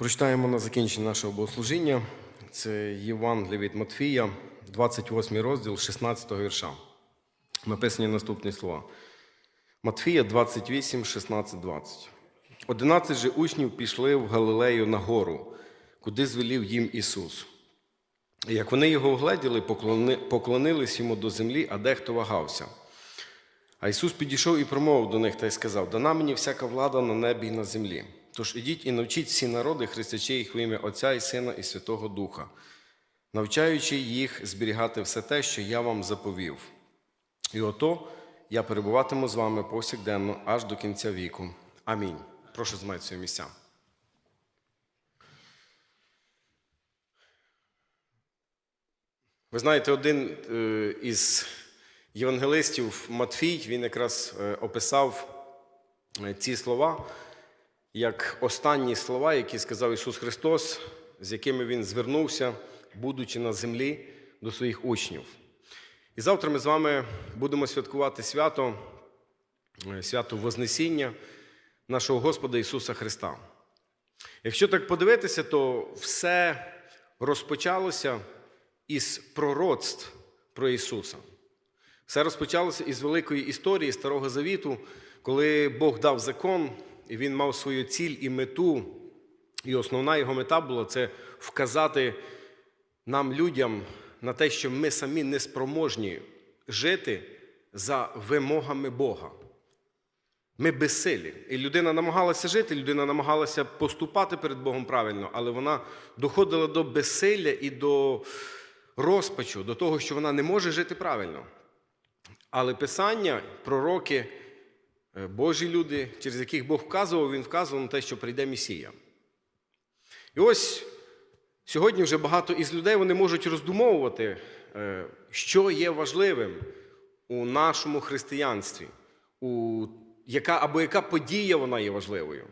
Прочитаємо на закінчення нашого богослужіння. Це Євангеліє від Матфія, 28 розділ 16 вірша. Написані наступні слова. Матфія 28, 16, 20. Одинадцять же учнів пішли в Галилею на гору, куди звелів їм Ісус. І як вони його вгледіли, поклонились йому до землі, а дехто вагався. А Ісус підійшов і промовив до них та й сказав: Дана мені всяка влада на небі і на землі. Тож ідіть і навчіть всі народи, хрестячи їх в ім'я Отця і Сина і Святого Духа, навчаючи їх зберігати все те, що я вам заповів. І ото я перебуватиму з вами повсякденно аж до кінця віку. Амінь. Прошу займати свої місця. Ви знаєте, один е, із євангелистів Матфій, він якраз е, описав е, ці слова як останні слова, які сказав Ісус Христос, з якими Він звернувся, будучи на землі до своїх учнів. І завтра ми з вами будемо святкувати свято, е, свято Вознесіння нашого Господа Ісуса Христа. Якщо так подивитися, то все розпочалося із пророцтв про Ісуса. Все розпочалося із великої історії Старого Завіту, коли Бог дав закон, і він мав свою ціль і мету. І основна його мета була це вказати нам, людям, на те, що ми самі не спроможні жити за вимогами Бога. Ми безсилі. І людина намагалася жити, людина намагалася поступати перед Богом правильно, але вона доходила до безсилля і до розпачу, до того, що вона не може жити правильно. Але Писання, пророки, Божі люди, через яких Бог вказував, він вказував на те, що прийде Месія. І ось сьогодні вже багато із людей вони можуть роздумовувати, е, що є важливим у нашому християнстві, у яка, або яка подія вона є важливою.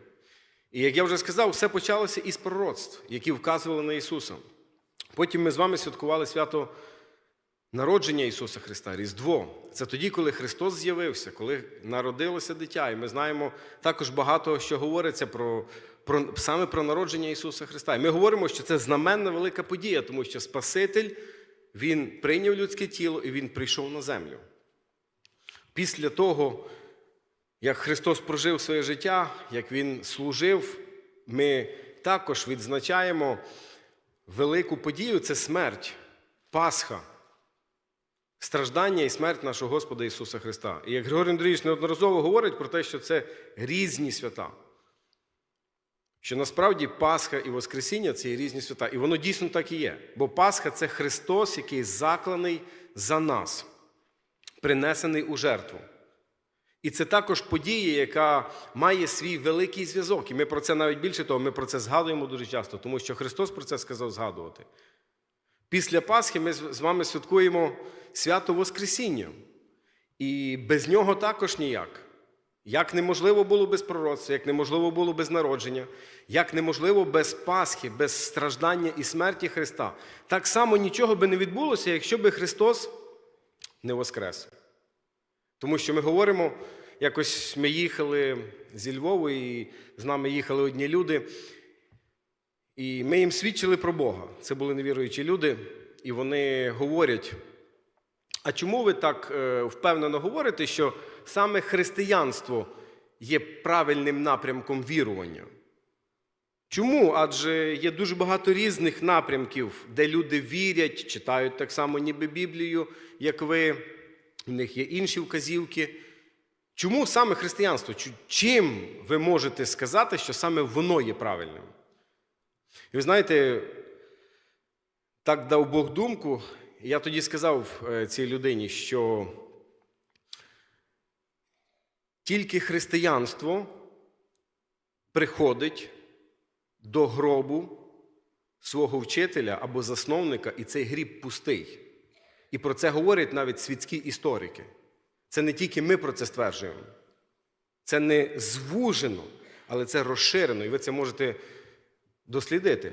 І як я вже сказав, все почалося із пророцтв, які вказували на Ісуса. Потім ми з вами святкували свято народження Ісуса Христа, Різдво. Це тоді, коли Христос з'явився, коли народилося дитя. І ми знаємо також багато, що говориться про, про, саме про народження Ісуса Христа. І ми говоримо, що це знаменна велика подія, тому що Спаситель Він прийняв людське тіло і Він прийшов на землю. Після того, як Христос прожив своє життя, як Він служив, ми також відзначаємо велику подію це смерть, Пасха, страждання і смерть нашого Господа Ісуса Христа. І як Григорій Андрійович неодноразово говорить про те, що це різні свята. Що насправді Пасха і Воскресіння це є різні свята. І воно дійсно так і є. Бо Пасха це Христос, який закланий за нас, принесений у жертву. І це також подія, яка має свій великий зв'язок. І ми про це навіть більше того, ми про це згадуємо дуже часто, тому що Христос про це сказав згадувати. Після Пасхи ми з вами святкуємо свято Воскресіння. І без нього також ніяк. Як неможливо було без пророцтва, як неможливо було без народження, як неможливо без Пасхи, без страждання і смерті Христа. Так само нічого би не відбулося, якщо би Христос не воскрес. Тому що ми говоримо, якось ми їхали зі Львову, і з нами їхали одні люди, і ми їм свідчили про Бога. Це були невіруючі люди, і вони говорять: а чому ви так е, впевнено говорите, що саме християнство є правильним напрямком вірування? Чому? Адже є дуже багато різних напрямків, де люди вірять, читають так само, ніби Біблію, як ви, в них є інші вказівки. Чому саме християнство? Чим ви можете сказати, що саме воно є правильним? І ви знаєте, так дав Бог думку, я тоді сказав е, цій людині, що тільки християнство приходить до гробу свого вчителя або засновника, і цей гріб пустий. І про це говорять навіть світські історики. Це не тільки ми про це стверджуємо. Це не звужено, але це розширено, і ви це можете дослідити.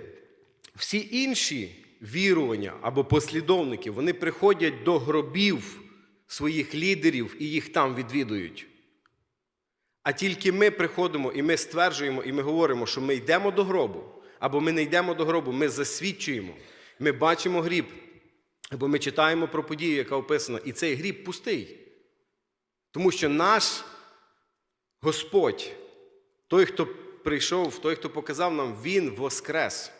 Всі інші вірування або послідовники, вони приходять до гробів своїх лідерів і їх там відвідують. А тільки ми приходимо і ми стверджуємо, і ми говоримо, що ми йдемо до гробу, або ми не йдемо до гробу, ми засвідчуємо, ми бачимо гріб, або ми читаємо про подію, яка описана, і цей гріб пустий. Тому що наш Господь, той, хто прийшов, той, хто показав нам, Він воскрес.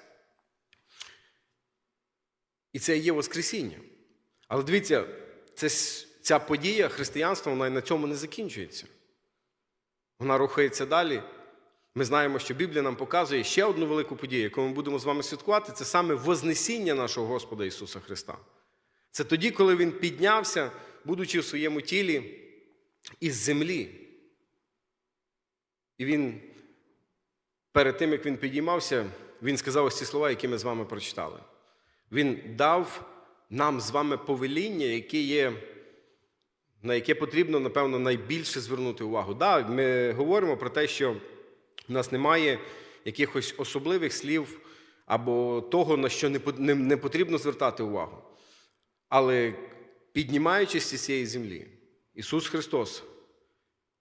І це є Воскресіння. Але дивіться, це, ця подія християнства вона і на цьому не закінчується. Вона рухається далі. Ми знаємо, що Біблія нам показує ще одну велику подію, яку ми будемо з вами святкувати, це саме Вознесіння нашого Господа Ісуса Христа. Це тоді, коли Він піднявся, будучи в своєму тілі із землі. І Він перед тим, як він підіймався, він сказав ось ці слова, які ми з вами прочитали. Він дав нам з вами повеління, яке є, на яке потрібно, напевно, найбільше звернути увагу. Да, ми говоримо про те, що в нас немає якихось особливих слів або того, на що не пот- не- не потрібно звертати увагу. Але піднімаючись із цієї землі, Ісус Христос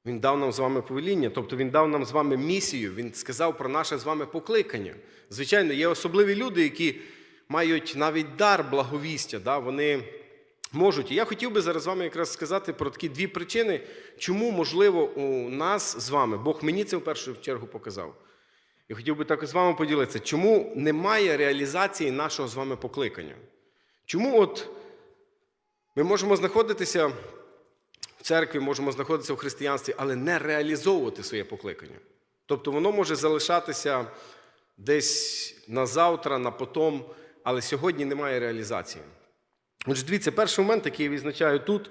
він дав нам з вами повеління, тобто Він дав нам з вами місію, Він сказав про наше з вами покликання. Звичайно, є особливі люди, які мають навіть дар благовістя. Да? Вони можуть. І я хотів би зараз з вами якраз сказати про такі дві причини, чому, можливо, у нас з вами, Бог мені це в першу чергу показав. І хотів би також з вами поділитися, чому немає реалізації нашого з вами покликання. Чому от ми можемо знаходитися церкві, можемо знаходитися в християнстві, але не реалізовувати своє покликання. Тобто воно може залишатися десь на завтра, на потом, але сьогодні немає реалізації. Отже, дивіться, перший момент, який я відзначаю тут,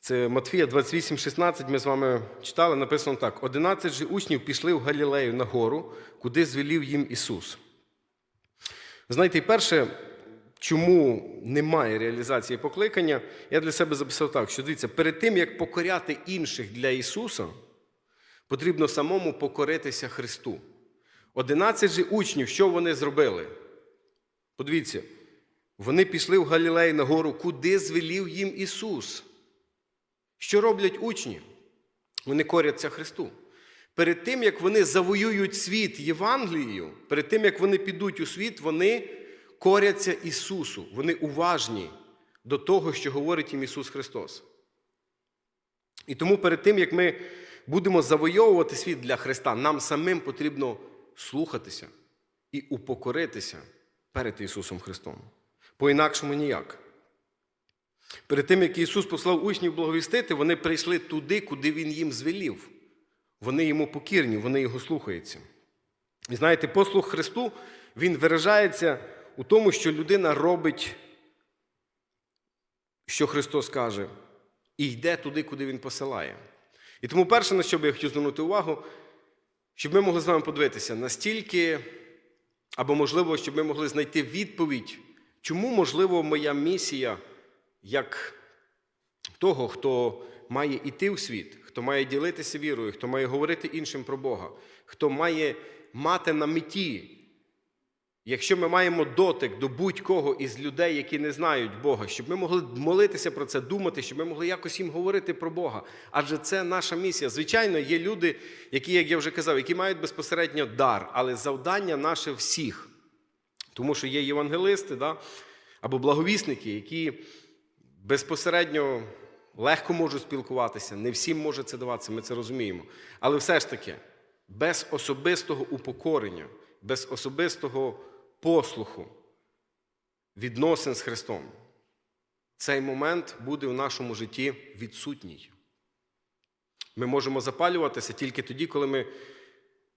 це Матфія 28,16, ми з вами читали, написано так: 11 же учнів пішли в Галілею на гору, куди звелів їм Ісус. Знаєте, перше, чому немає реалізації покликання, я для себе записав так, що дивіться, перед тим, як покоряти інших для Ісуса, потрібно самому покоритися Христу. 11 же учнів, що вони зробили? Подивіться, вони пішли в Галілею на гору, куди звелів їм Ісус. Що роблять учні? Вони коряться Христу. Перед тим, як вони завоюють світ Євангелією, перед тим, як вони підуть у світ, вони коряться Ісусу. Вони уважні до того, що говорить їм Ісус Христос. І тому перед тим, як ми будемо завойовувати світ для Христа, нам самим потрібно слухатися і упокоритися перед Ісусом Христом. По-інакшому ніяк. Перед тим, як Ісус послав учнів благовістити, вони прийшли туди, куди Він їм звелів. Вони йому покірні, вони його слухаються. І знаєте, послух Христу він виражається у тому, що людина робить, що Христос каже, і йде туди, куди Він посилає. І тому перше, на що би я хотів звернути увагу, щоб ми могли з вами подивитися, настільки, або, можливо, щоб ми могли знайти відповідь, чому, можливо, моя місія, як того, хто має йти у світ, хто має ділитися вірою, хто має говорити іншим про Бога, хто має мати на меті. Якщо ми маємо дотик до будь-кого із людей, які не знають Бога, щоб ми могли молитися про це, думати, щоб ми могли якось їм говорити про Бога. Адже це наша місія. Звичайно, є люди, які, як я вже казав, які мають безпосередньо дар, але завдання наше всіх. Тому що є євангелисти да? або благовісники, які безпосередньо легко можуть спілкуватися, не всім може це даватися, ми це розуміємо. Але все ж таки, без особистого упокорення, без особистого послуху, відносин з Христом, цей момент буде в нашому житті відсутній. Ми можемо запалюватися тільки тоді, коли ми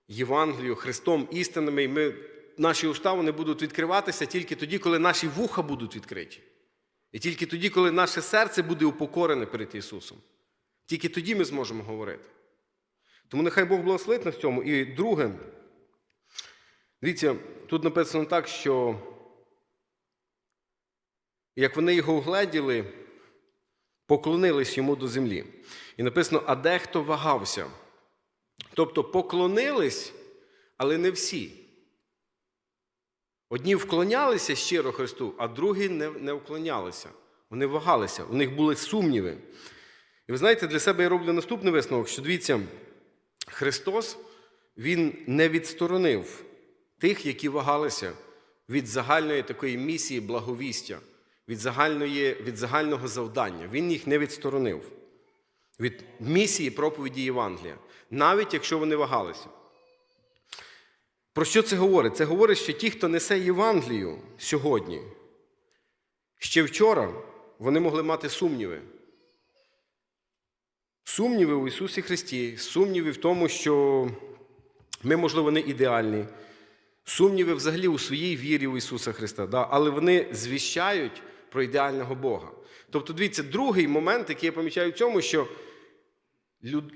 Євангелію, Христом, істинами, і ми, наші уста вони будуть відкриватися тільки тоді, коли наші вуха будуть відкриті. І тільки тоді, коли наше серце буде упокорене перед Ісусом, тільки тоді ми зможемо говорити. Тому нехай Бог благословить нас в цьому. І друге, дивіться, тут написано так, що як вони його угледіли, поклонились йому до землі. І написано, а дехто вагався. Тобто поклонились, але не всі. Одні вклонялися щиро Христу, а другі не, не вклонялися. Вони вагалися, у них були сумніви. І ви знаєте, для себе я роблю наступний висновок, що дивіться, Христос Він не відсторонив тих, які вагалися від загальної такої місії благовістя, від, загальної, від загального завдання. Він їх не відсторонив від місії проповіді Євангелія, навіть якщо вони вагалися. Про що це говорить? Це говорить, що ті, хто несе Євангелію сьогодні, ще вчора вони могли мати сумніви. Сумніви у Ісусі Христі, сумніви в тому, що ми, можливо, не ідеальні, сумніви взагалі у своїй вірі в Ісуса Христа, да? але вони звіщають про ідеального Бога. Тобто, дивіться, другий момент, який я помічаю в цьому, що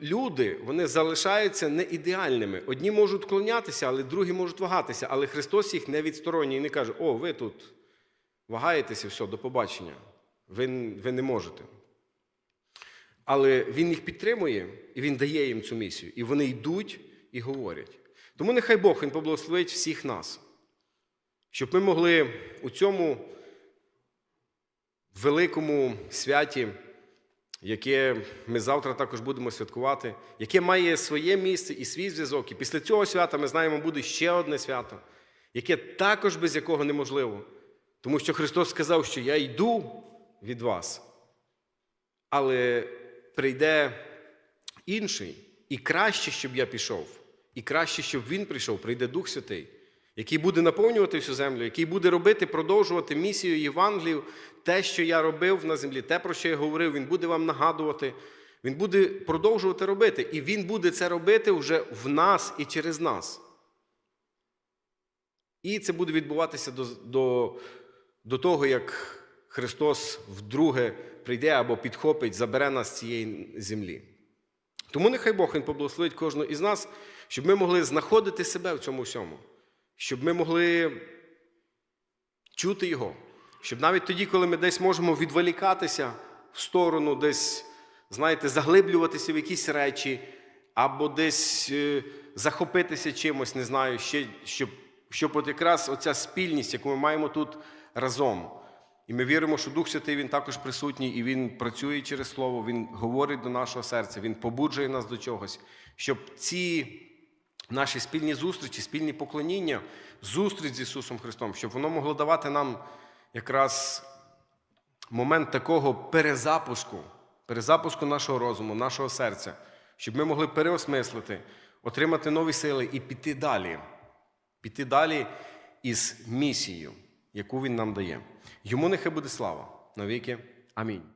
люди вони залишаються не ідеальними. Одні можуть клонятися, але другі можуть вагатися. Але Христос їх не відсторонює і не каже: О, ви тут вагаєтеся, все, до побачення. Ви, ви не можете. Але Він їх підтримує і Він дає їм цю місію. І вони йдуть і говорять. Тому нехай Бог Він поблагословить всіх нас, щоб ми могли у цьому великому святі, яке ми завтра також будемо святкувати, яке має своє місце і свій зв'язок. І після цього свята ми знаємо, буде ще одне свято, яке також без якого неможливо. Тому що Христос сказав, що я йду від вас, але прийде інший, і краще, щоб я пішов, і краще, щоб він прийшов, прийде Дух Святий, який буде наповнювати всю землю, який буде робити, продовжувати місію Євангелію, те, що я робив на землі, те, про що я говорив, він буде вам нагадувати, він буде продовжувати робити, і він буде це робити вже в нас і через нас. І це буде відбуватися до, до, до того, як Христос вдруге прийде або підхопить, забере нас з цієї землі. Тому нехай Бог Він поблагословить кожного із нас, щоб ми могли знаходити себе в цьому всьому, щоб ми могли чути Його, щоб навіть тоді, коли ми десь можемо відволікатися в сторону, десь, знаєте, заглиблюватися в якісь речі, або десь е, захопитися чимось, не знаю, ще, щоб, щоб от якраз оця спільність, яку ми маємо тут разом. І ми віримо, що Дух Святий Він також присутній, і Він працює через Слово, Він говорить до нашого серця, Він побуджує нас до чогось, щоб ці наші спільні зустрічі, спільні поклоніння, зустріч з Ісусом Христом, щоб воно могло давати нам якраз момент такого перезапуску, перезапуску нашого розуму, нашого серця, щоб ми могли переосмислити, отримати нові сили і піти далі, піти далі із місією, яку Він нам дає. Йому нехай буде слава навіки. Амінь.